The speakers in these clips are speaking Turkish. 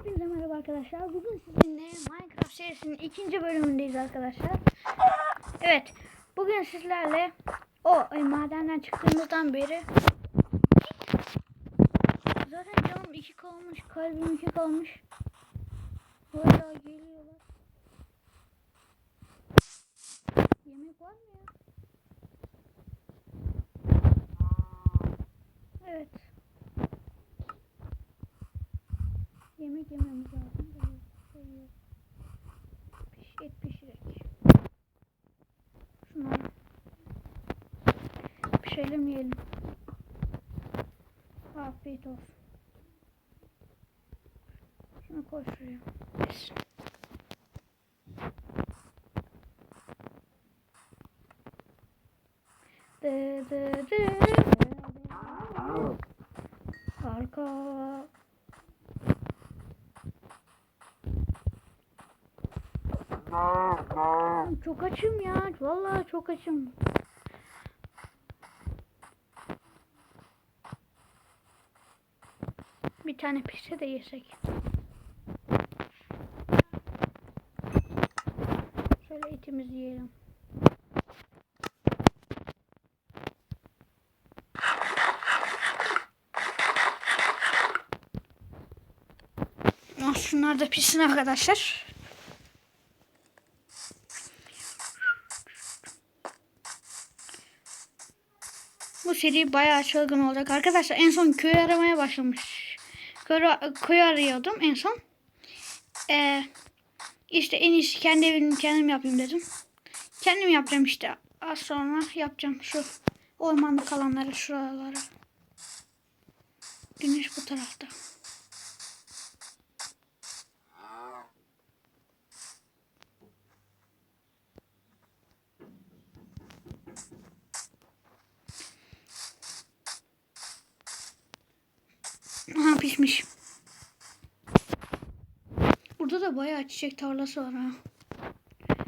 Hepinize merhaba arkadaşlar. Bugün sizinle Minecraft serisinin ikinci bölümündeyiz arkadaşlar. Evet. Bugün sizlerle o ay, madenden çıktığımızdan beri zaten canım iki kalmış, kalbim iki kalmış. Hala geliyorlar. Yemek var mı ya? Evet. Yemek yememiz lazım. Piş, et pişirek. Şunları pişirelim yiyelim. Afiyet olsun. Şunu koy şuraya. Pişsin. Dı dı dı. Arka. Çok açım ya. Vallahi çok açım. Bir tane pişse de yesek. Şöyle etimizi yiyelim. Ah, Şunlar da pişsin arkadaşlar. Bu seri bayağı çılgın olacak. Arkadaşlar en son köy aramaya başlamış. Köy, köy arıyordum en son. Ee, işte en iyisi kendi evimi kendim yapayım dedim. Kendim yapacağım işte. Az sonra yapacağım şu ormanda kalanları şuralara. Güneş bu tarafta. Aha pişmiş. Burada da bayağı çiçek tarlası var ha.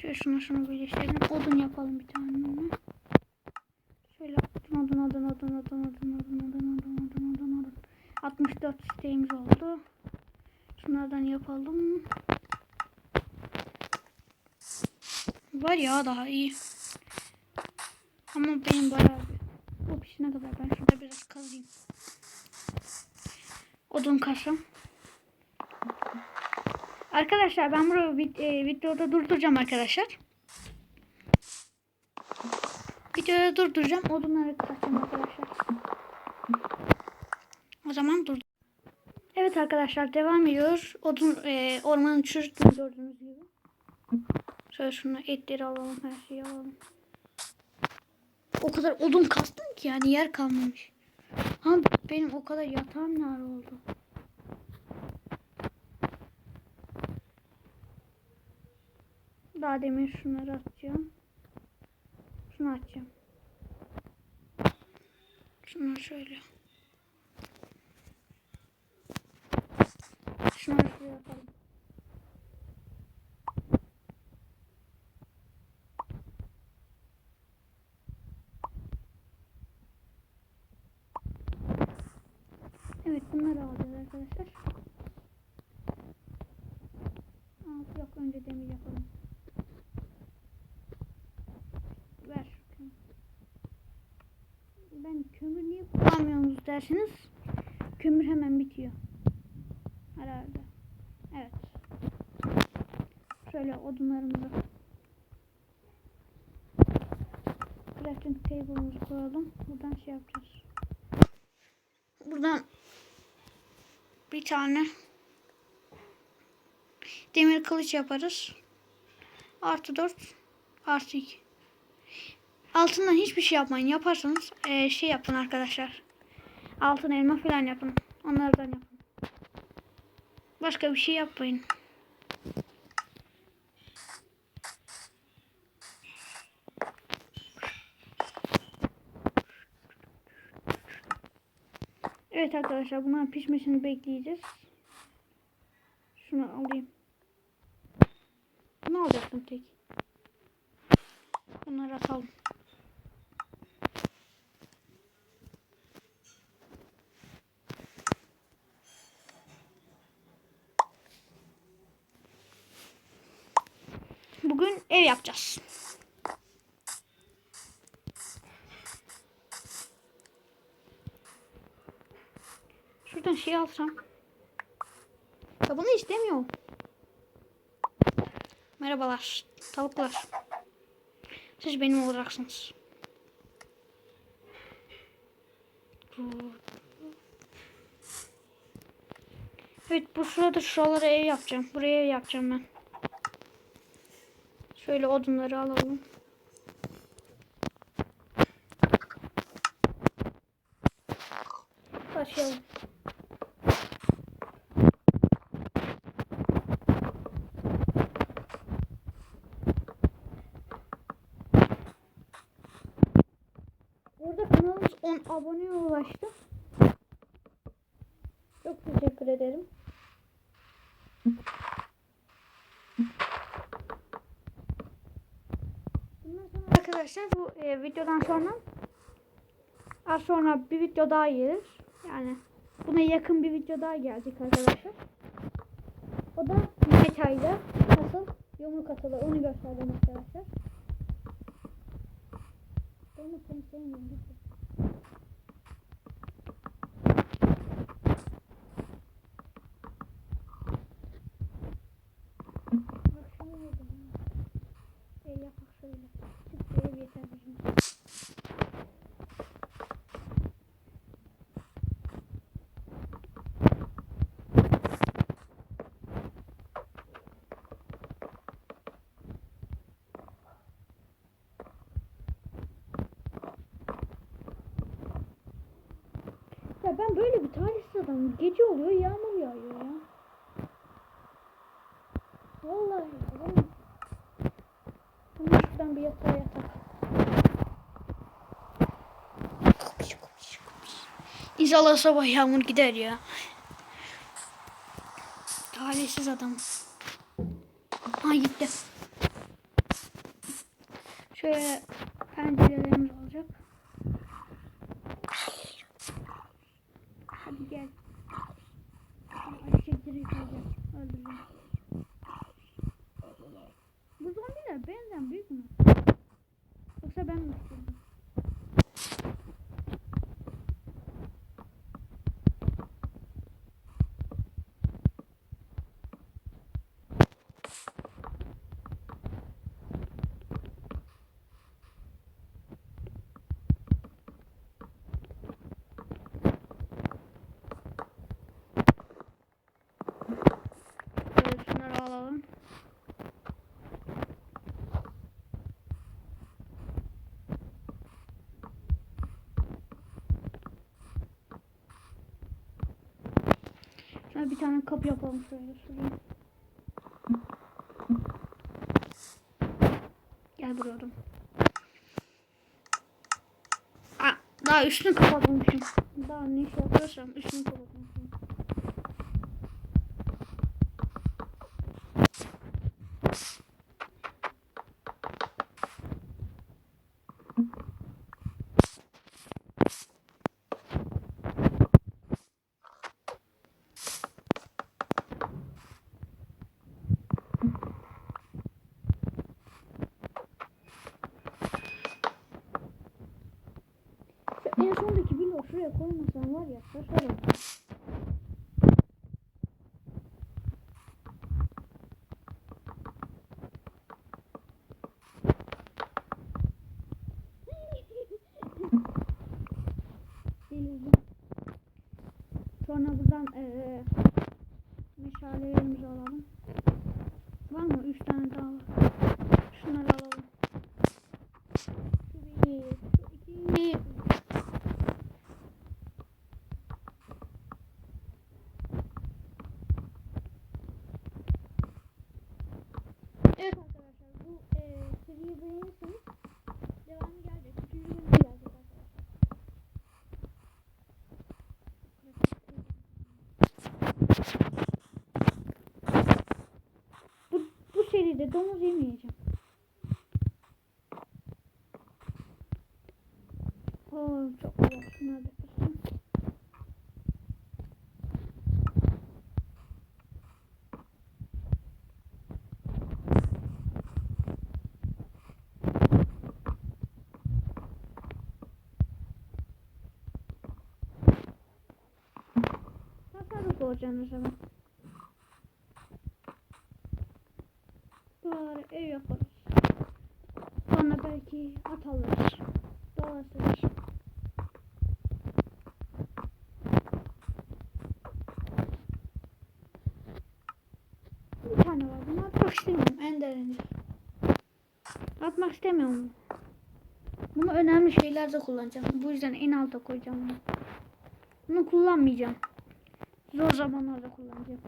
Şöyle şunu şunu birleştirelim. Odun yapalım bir tane. Şöyle odun odun odun odun odun odun odun odun odun odun odun odun. 64 isteğimiz oldu. Şunlardan yapalım. Var ya daha iyi. Ama benim bayağı bir. O pişene kadar ben şurada biraz kazayım. Odun kasım. Arkadaşlar ben vid- e, videoda durduracağım arkadaşlar. Videoda durduracağım. Odunları kasacağım arkadaşlar. O zaman dur. Evet arkadaşlar devam ediyoruz. Odun e, ormanın çürüttüğünü gördüğünüz gibi. Şöyle şunu etleri alalım her şeyi alalım. O kadar odun kastım ki yani yer kalmamış. Ama benim o kadar yatağım ne ara oldu? Daha demin şunları atacağım. Şunu açacağım. Şunları şöyle. Şunları şuraya yapalım. Evet bunları alacağız arkadaşlar. Aa, yok önce demir yapalım. Ver şu kömür. Ben kömür niye derseniz kömür hemen bitiyor. Herhalde. Evet. Şöyle odunlarımızı crafting table'ımızı koyalım. Buradan şey yapacağız. Buradan bir tane demir kılıç yaparız. Artı 4 artı 2. Altından hiçbir şey yapmayın. Yaparsanız eee, şey yapın arkadaşlar. Altın elma falan yapın. Onlardan yapın. Başka bir şey yapmayın. Evet arkadaşlar bunların pişmesini bekleyeceğiz. Şunu alayım. Ne alacaktım tek? Bunları atalım. Bugün ev yapacağız. Şuradan şey alsam. Ya bunu istemiyorum. Merhabalar tavuklar. Siz benim olacaksınız. Evet bu sırada şuralara ev yapacağım. Buraya ev yapacağım ben. Şöyle odunları alalım. Başlayalım. Burada kanalımız 10 aboneye ulaştı. Çok teşekkür ederim. Bundan sonra arkadaşlar bu e, videodan sonra az sonra bir video daha gelir. Yani buna yakın bir video daha gelecek arkadaşlar. O da metayla nasıl yumruk atılır onu gösterdim arkadaşlar. De seni sevmiyorum. lütfen. Bak şunu yedim. Şey yapak şöyle. Çık ev yeter bizim. Ben böyle bir talihsiz adamım. Gece oluyor yağmur yağıyor ya. Vallahi vallahi. Hemen şuradan bir yatağa yatak. İnşallah sabah yağmur gider ya. Talihsiz adam. Ha gitti. Şöyle pencerelerimiz olacak. Hadi gel. Ayşe direkt olacak. Öldüreceğim. Bu zombiler benden büyük mü? Yoksa ben mi ısırdım? Şöyle şunları alalım. Şöyle bir tane kapı yapalım şöyle şuraya. Gel buraya oğlum. Aa, daha üstünü kapatmamışım. Daha ne iş yapıyorsam üstünü kapatmamışım. Şu en sondaki bloğu şuraya koymasam var ya şaşarım. Vamos de mídia. Oh, eu coloco nada aqui. não. Não, sana. Ev yaparız. Sonra belki at alırız. Dolaşırız. Bir tane var. Bunu atmak istemiyorum. Ender'in. Atmak istemiyorum. Bunu önemli şeylerde kullanacağım. Bu yüzden en alta koyacağım bunu. Bunu kullanmayacağım. Zor zamanlarda kullanacağım.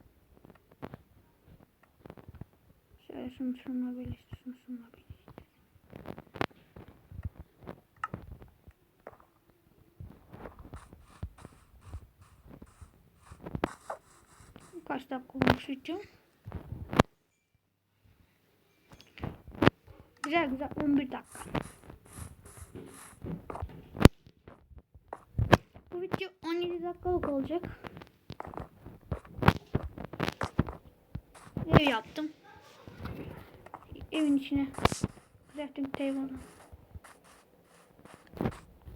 Şöyle şunu şununla birleştir. Şunu şununla birleştir. Kaç dakika olmuş video? Güzel güzel 11 dakika. Bu video 17 dakikalık olacak. Ev yaptım. Evin içine crafting table.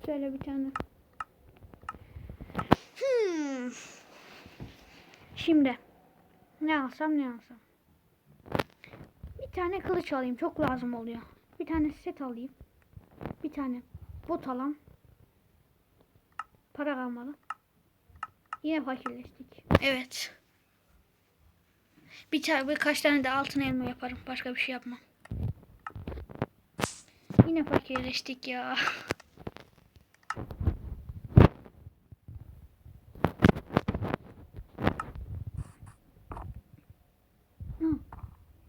Şöyle bir tane. Hmm. Şimdi ne alsam ne alsam. Bir tane kılıç alayım. Çok lazım oluyor. Bir tane set alayım. Bir tane bot alayım. Para kalmadı. Yine fakirleştik. Evet. Bir tane birkaç tane de altın elma yaparım. Başka bir şey yapmam. Yine fakirleştik ya.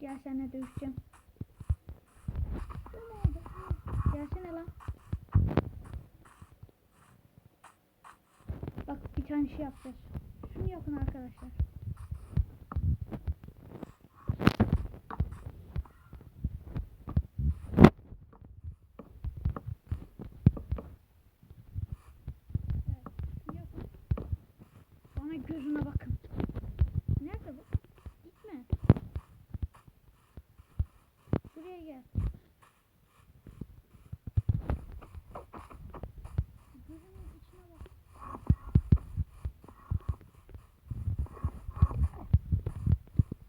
Gel seninle dövüşeceğim. Gelsene lan. Bak bir tane şey yapacağız. Şunu yapın arkadaşlar. Evet, şunu yapın. Bana gözüne bakın. Nerede bu? Gitme. Buraya gel. Gözümün içine bak.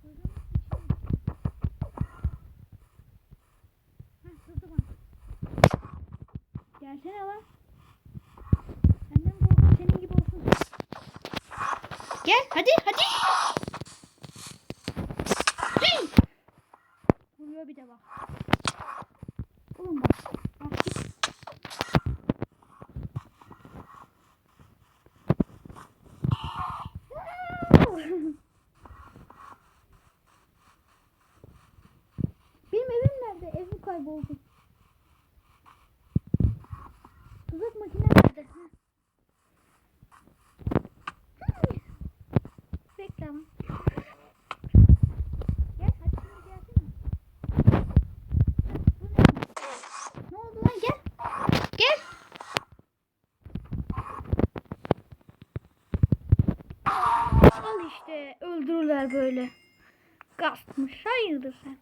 Gözümün içine. Heh, kızdı bana. Gelsene lan. Senden korkun senin gibi olsun. Gel hadi hadi. Hey! Vuruyor bir de bak. Oğlum bak. Bak git. Benim evim nerede? Evim kayboldu. Tuzak makine nerede? Ha. Hmm. Bekle ama. Gel hadi şimdi gelsene. Bu ne? Ne oldu lan gel. Gel. Al işte öldürürler böyle. Gaspmış. Hayırdır sen?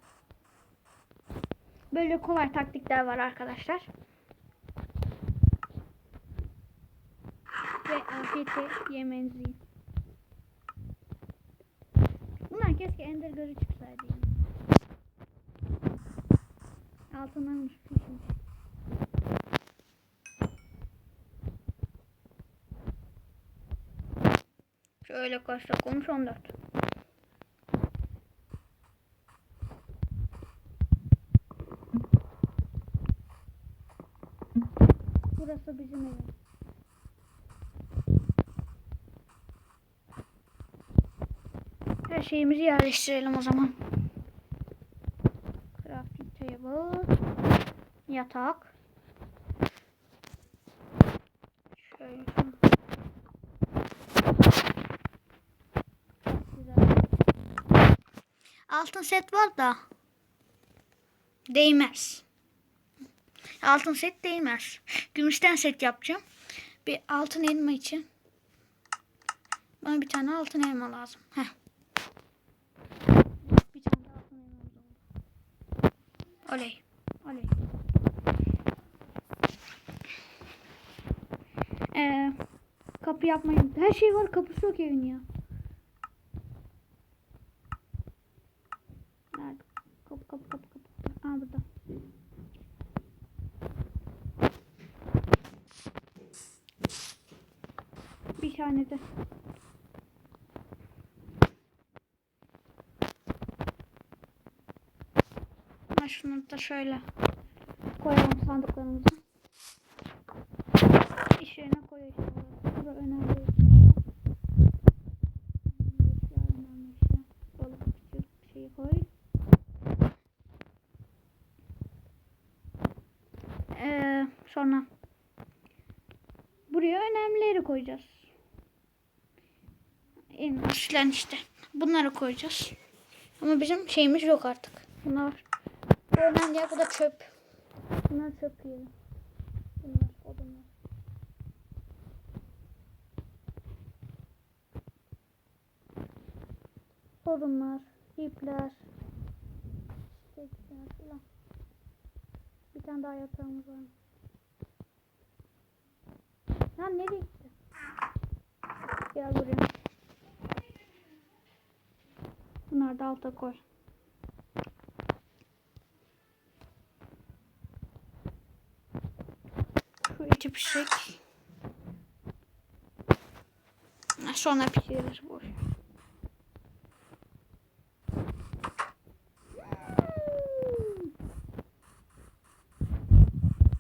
Böyle kolay taktikler var arkadaşlar. Ve afiyetle yemenizi. Bunlar keşke ender gözü çıksaydı. Altından düşmüş. Şöyle kaç dakika olmuş 14. Burası bizim evimiz. Her şeyimizi yerleştirelim o zaman. Crafting table. Yatak. Şöyle şunu. Çok güzel. Altın set var da değmez. Altın set değmez. Gümüşten set yapacağım. Bir altın elma için. Bana bir tane altın elma lazım. Heh. Bir tane altın elmamız oldu. Oley. Oley. Ee, kapı yapmayı Her şey var kapısı yok evin ya. kapı kapı kapı. Aa burada. Bir saniyede. Ha şunları da şöyle koyalım sandıklarımızı. Buraya önemlileri koyacağız. Elmas filan işte. Bunları koyacağız. Ama bizim şeyimiz yok artık. Bunlar bu önemli ya bu da çöp. Bunlar çöp yiyelim. Bunlar odunlar. Odunlar, ipler, çiçekler filan. Bir tane daha yatağımız var. Lan nereye gitti? Gel buraya. Bunları da alta koy. Şu içi pişecek. Sonra pişiririz boş.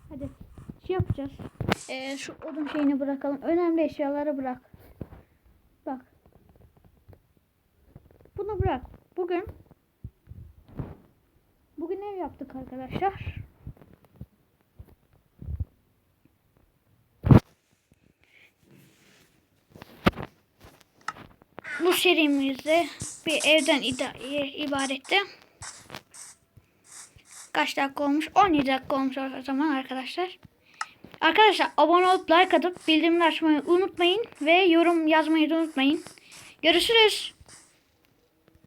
Hadi şey yapacağız. Ee, şu odun şeyini bırakalım. Önemli eşyaları bırak. Bak. Bunu bırak. Bugün Bugün ev yaptık arkadaşlar. Bu serimizde bir evden ibaretti. Kaç dakika olmuş? 17 dakika olmuş o zaman arkadaşlar. Arkadaşlar abone olup like atıp bildirimleri açmayı unutmayın ve yorum yazmayı da unutmayın. Görüşürüz.